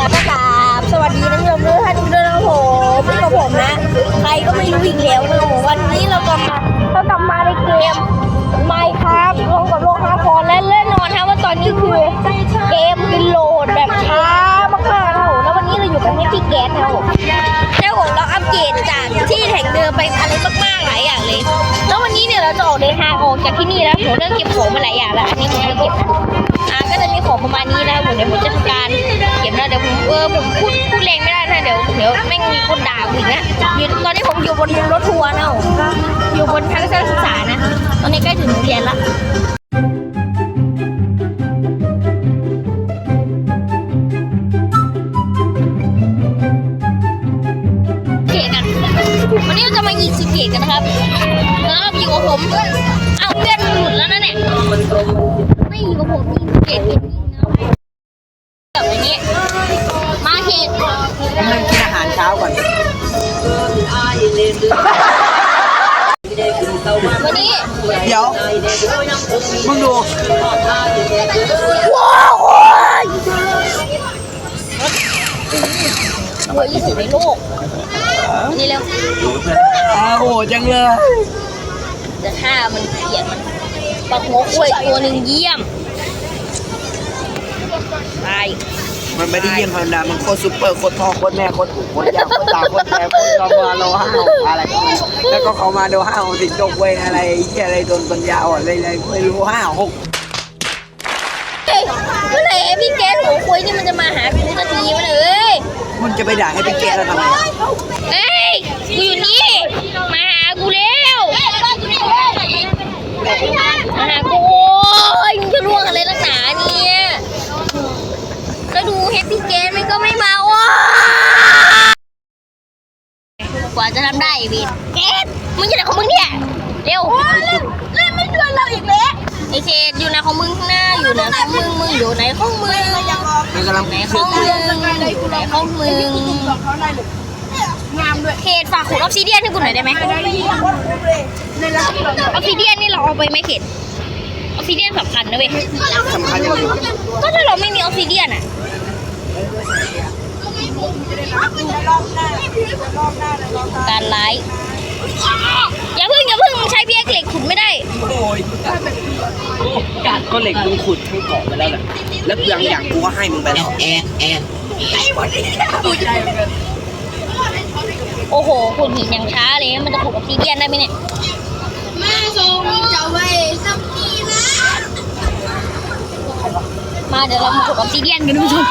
แล้วก็กราบสวัสดีท่านผู้ชมทุกท่านด้วยนะผมพี่กับผมนะ ใครก็ไม่รู้อีกแล้วนะครับผมวันนี้เรากลับมาเรากลับมาในเกมไมค์ครับลงกับโลกฮาร์คอร์และแน่นอนครับว่าตอนนี้คือเกมเป็นโหลดแบบช้ามากๆนะครับผมแล้ววันนี้เราอยู่กันที่พี่แก๊สนะครับผมแล้วผมเราอัปเกรดจากที่แห่งเดิมไปอะไรมากๆหลายอย่างเลย แล้ววันนี้เนี่ยเราจะออกเดินทางออกจากที่นี่แล้วผมเริ่มเก็บของมาหลายอย่างแล้วอันนี้ผมก็เก็บอ่าก็จะมีของประมาณนี้นะครับผมเดี๋ยวผมจะทำการ เดี๋ยวผมเออผมพูดพูดแรงไม่ได้นะเดี๋ยวเดี๋ยวแม่งมีคนด่าผมอีกนะอยู่ตอนนี้ผมอยู่บนรถทัวร์นะอยู่บนทัศนศึกษานะ ตอนนี้ใกล้ถึงโรงเรียนละเกตกันวันนี้เราจะมายิงสุเกตกันนะครับแล้วอยู่กับผม เอาเพื่อนหลุดแล้วนะเนี่ยไม่อยู่กับผมยิงเกตยิ วันนี้ เดี๋ยวมึงดูว้าวโอ้ยรวยที่สุดในโลกนี่เร็วอ้าวโหจังเลยจะฆ่ามันเกลียดมันปักหัวกล้วยตัวหนึ่งเยี่ยมตาย มันไม่ได้เยี่ยมธรรมดา มันโคตรซุปเปอร์ โคตรพ่อโคตรแม่ โคตรปู่โคตรยาโคตรตาโคตรแม่โคตรยอมมาโลห้าอะไรก็ไม่แล้วก็เขามาโดห้าวสิงโตเวยอะไรเหี้ยอะไรโดนปัญญาอ่อนอะไรไม่รู้ห้าหกเฮ้ยเมื่อไหร่พี่แก๊สหัวคุยนี่มันจะมาหากูสักทีวะเนี่ยเอ้ยมึงจะไปด่าให้ไปแก้แล้วทำไมเอ้ยกูอยู่นี่มาหากูเร็วมาหากูโอ้ยมึงจะร่วงอะไรนักหนา แล้วดูเฮปปี้เกนมันก็ไม่มาว้ากว่าจะทำได้ไอ้บินเกนมึงอยู่ไหนของมึงเนี่ย เร็วเล่นไม่ชวนเราอีกแล้วไอเชดอยู่ไหนของมึงข้างหน้าอยู่ไหนของมึงมึงอยู่ไหนของมึงมันกำลังไหนของมึงไหนของมึงเขตฝากขุดออฟซิเดียนให้กูหน่อยได้ไหมออฟซิเดียนนี่เราเอาไปไหมเขตออฟซิเดียนสำคัญนะเว้ยสำคัญอย่างนี้ก็ถ้าเราไม่มีออฟซิเดียนอะการไลฟ์อย่าเพิ่งอย่าเพิ่งใช้เพียกเหล็กขุดไม่ได้ โอ้ยกัดก็เหล็กมึงขุดทั้งเกาะไปแล้วแหละแล้วบางอย่างกูก็ให้มึงไปแล้วโอ้โหขุดหินอย่างช้าเลย มันจะขุดออฟซิเดียนได้ไหมเนี่ยแม่ทรงจะไว้สักทีนะ มาเดี๋ยวเรามาขุดออฟซิเดียนกันดูชม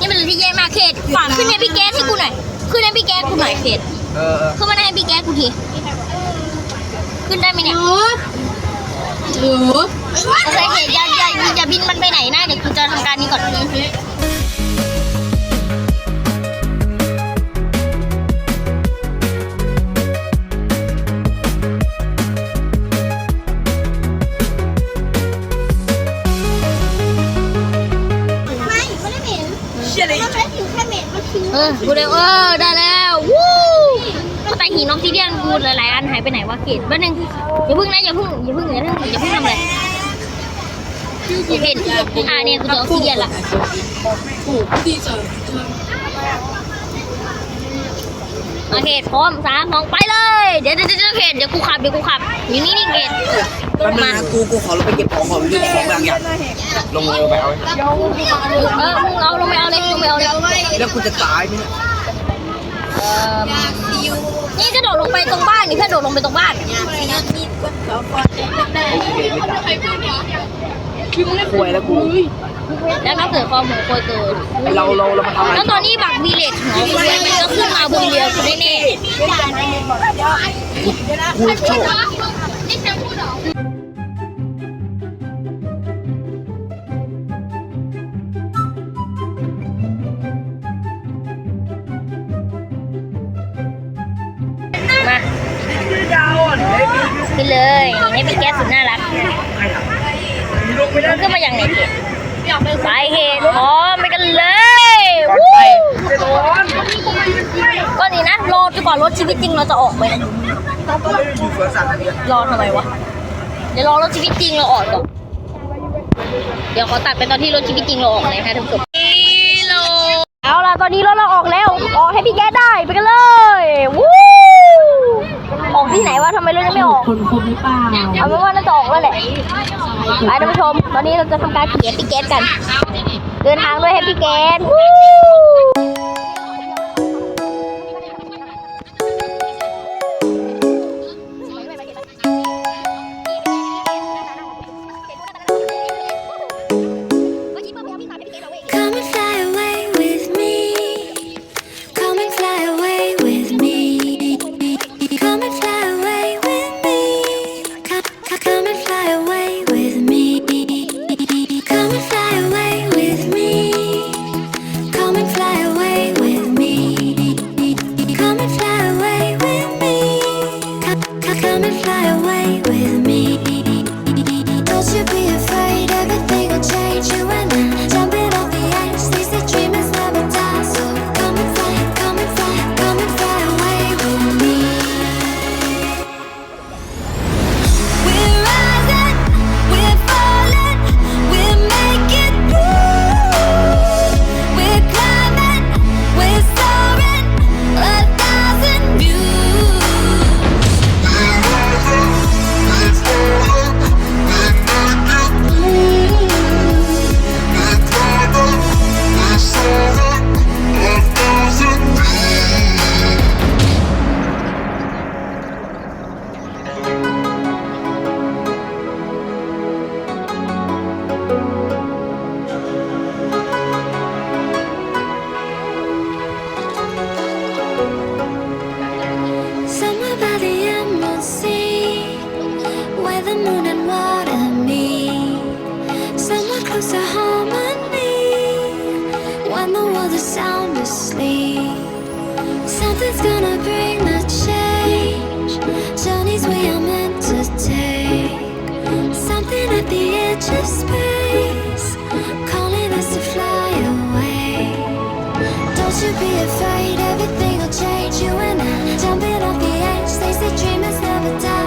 นี่เป็นอะไรที่แย่มากเขตฝากขึ้นให้พี่แก๊สให้กูหน่อย ขึ้นให้พี่แก๊สกูหน่อยเขต เออเออขึ้นมาให้พี่แก๊สกูทีขึ้นได้ไหมเนี่ยหนูหนูโอเคเขตอย่าอย่าอย่าบินมันไปไหนนะเดี๋ยวกูจะทำการนี้ก่อนไม่ไม่ได้เหม็นมันไม่ถึงแค่เหม็นมันถึงเออกูเร็วเออได้แล้ววู้แต่ หินออฟซิเดียนกูหลายๆอันหายไปไหนวะเขตแป๊บนึงอย่าพิ่งนะอย่าพิ่งอย่าพิ่งอย่าพิ่งอย่าพิ่งทำอะไรโอเคอ่าเนี่ยกูจอออฟซิเดียนละโอเคพร้อมสามสองไปเลย เดี๋ยวเดี๋ยวเดี๋ยวเขตเดี๋ยวกูขับเดี๋ยวกูขับอยู่นี่นี่เขตแป๊บนึงมานะกูกูขอลงไปเก็บของก่อนดูของบางอย่างลงลงไปเอาเออมึงเอาลงไปเอาเลยลงไปเอาเลยแล้วกูจะตายไหมเนี่ย เออนี่กระโดดลงไปตรงบ้านนี่แค่โดดลงไปตรงบ้านโอเคไม่ตายป่วยแล้วกูแล้วก็เกิดความหัวโคยเกิดเราเราเรามาทำอะไรแล้วตอนนี้บักวีเลจหัวกูเลยมันก็ขึ้นมาบนเรือกูแน่กูโชคๆ นเลยนี่เป็นแก๊สสุดน่ารักมันขึ้นมาอย่างไหนเขตไปเขตพร้อมไปกันเลยวู้ก็นี่นะรอจนกว่ารถชีวิตจริงเราจะออกไปรอทำไมวะเดี๋ยวรอรถชีวิตจริงเราออกก่อนเดี๋ยวขอตัดไปตอนที่รถชีวิตจริงเราออกเลยนะคะทุกคนเลยเอาละตอนนี้รถเราออกแล้วออกให้พี่แกได้ไปกันเลย ที่ไหนวะทำไมรถยังไม่ออก คนครบหรือเปล่าเอาไม่ว่าน่าจะออกแล้วแหละไปท่านผู้ชม ตอนนี้เราจะทำการเขียนพิเกตกัน เดินทางด้วยแฮปปี้เกต afraid, everything will change. You and I jumping off the edge. They say dreamers never die.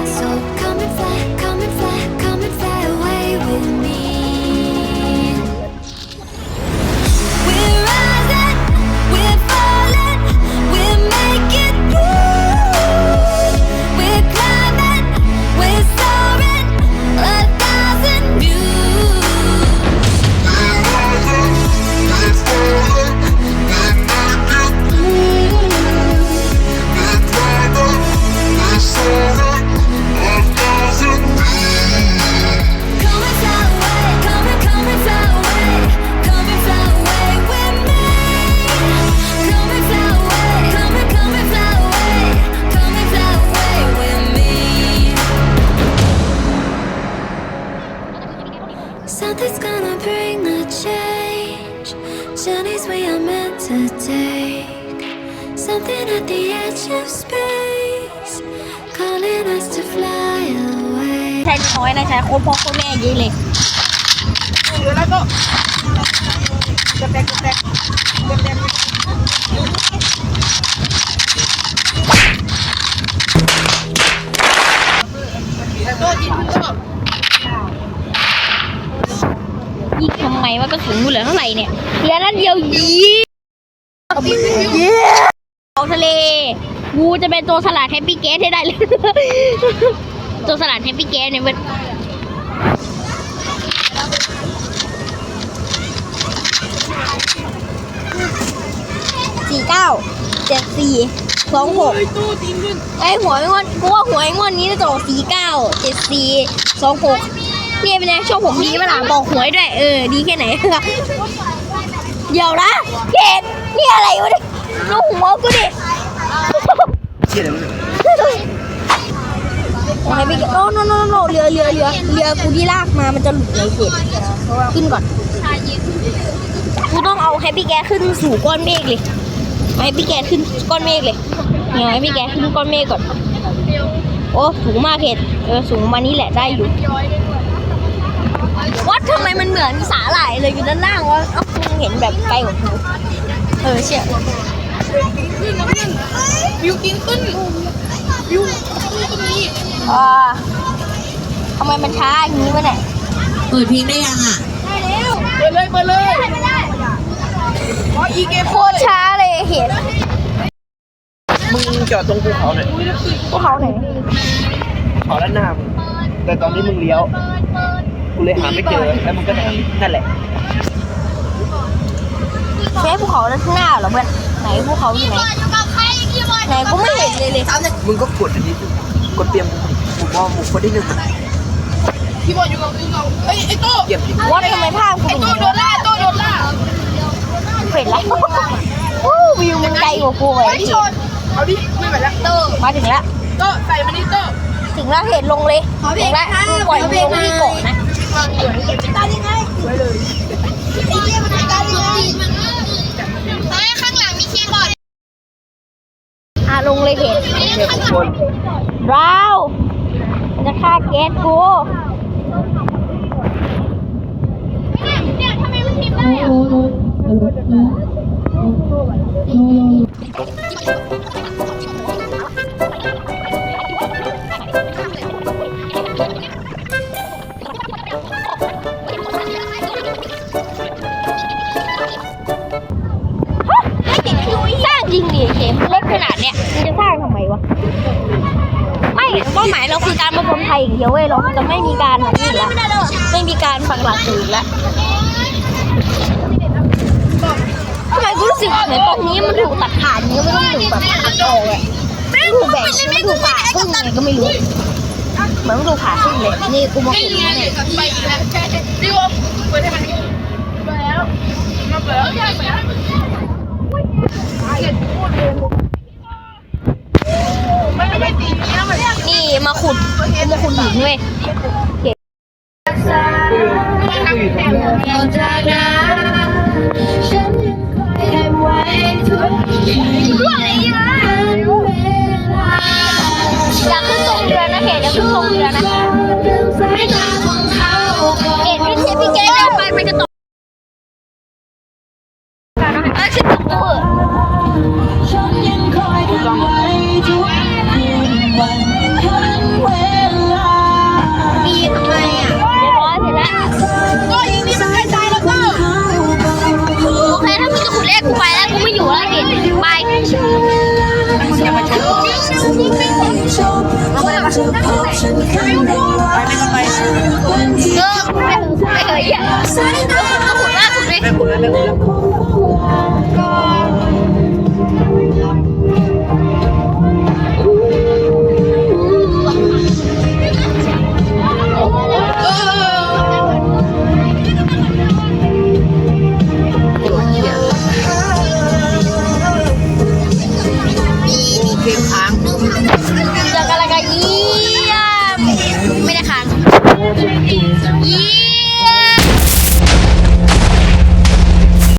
At the edge of space, calling us to fly away. ใช้น้อยนะใช้โคตรพ่อโคตรแม่เยอะเลยยิงทำไมว่ากระสุนกูเหลือเท่าไหร่เนี่ยเหลือนัดเดียวยีเอา ทะเลกูจะเป็นตัวสลัดแฮปปี้เกสให้ได้เลย ตัวสลัดแฮปปี้เกสเนี่ยมันสี่เก้าเจ็ดสี่สองหกไอหัวไอ้งอนกูว่าหัวไอ้งอนนี้จะออกสี่เก้าเจ็ดสี่สองหกเนี่ยเป็นไงชอบผมดีปะล่ะบอกหวยด้วยเออดีแค่ไหนเดี๋ยวนะเห็นนี่อะไรวะเนี่ยดูหัวกูดิ เชี่ยอะไรวะเนี่ยโอ้ไม่เกี่ยวโนโนโนเรือเรือเรือเรือกูที่ลากมามันจะหลุดในเขตขึ้นก่อนกูต้องเอาแฮปปี้แกขึ้นสู่ก้อนเมฆเลยเอาแฮปปี้แกขึ้นก้อนเมฆเลยเนี่ยเอาแฮปปี้แกขึ้นก้อนเมฆก่อน โอ้สูงมากเขตเออสูงมานี้แหละได้อยู่วัดทำไมมันเหมือนสาหร่ายเลยอยู่ด้านล่างวะเอ้ามึงเห็นแบบไกลกว่ากูเออเชี่ย วิวกินขึ้นวิวขึ้นตรงนี้อ่าทำไมมันช้าอย่างนี้วะเนี่ยเปิดเพลงได้ยังอะเปิดเลยเปิดเลยเพราะอีเกมโคตรช้าเลยเห็นมึงจอดตรงภูเขาหน่อยพวกเขาไหนเขาด้านหน้ามึงแต่ตอนนี้มึงเลี้ยวกูเลยหาไม่เจอแล้วมึงก็ไหนนั่นแหละใช่ภูเขาด้านข้างหน้าเหรอเพื่อน ไหนภูเขาอยู่ไหนอยู่กับใครกี่วันไหนกูไม่เห็นเลยเลยมึงก็กดอันนี้สิกดเตรียมหมูมอหมูคนที่หนึ่งพี่บอลอยู่กับกูเก่าเอ้ยไอ้โต้เยี่ยมดิว่าทำไมภาพกูไอ้เป็นอโต้ย่างโดนี้นล่าโต้โดนล่าเห็นแล้ววู้วิวมันไกลกว่ากูไว้ไอ้ชนเอาดิไม่ไหวแล้วโต้มาถึงแล้วโต้ใส่มานี่โต้ถึงแล้วเห็นลงเลยถึงแล้วปล่อยมึงลงที่เกาะนะการยังไงไอ้เหี้ยมันการยังไงเฮ้ยข้างหลังมีคีย์บอร์ด อะ ลงเลยเห็นเด็กคนราวมันจะฆ่าเกตกูเนี่ยทำไมมันพิมพ์ได้อ เนี้ยมันจะสร้างทำไมวะ ไม่เป้าหมายเราคือการมาบนไทยอย่างเดียวเว้ยเราจะไม่มีการแบบนี้ละไม่มีการฝังหลักอื่นละทำไมกูรู้สึกเหมือนตรงนี้มันถูกตัดขาดนี้ไม่ต้องถูกแบบตัดออกอะมันถูกแบ่งมันถูกผ่าครึ่งไงก็ไม่รู้เหมือนมันถูกผ่าครึ่งเลยนี่กูมาขุดนี่ไงเนี่ยไปอีกแล้วดิวเปิดให้มันเปิดแล้วมาเปิดแล้วเปิดแล้วไม่ไม่ตีนี้นะมัน นี่ มาขุดกูมาขุดหินเว้ยอย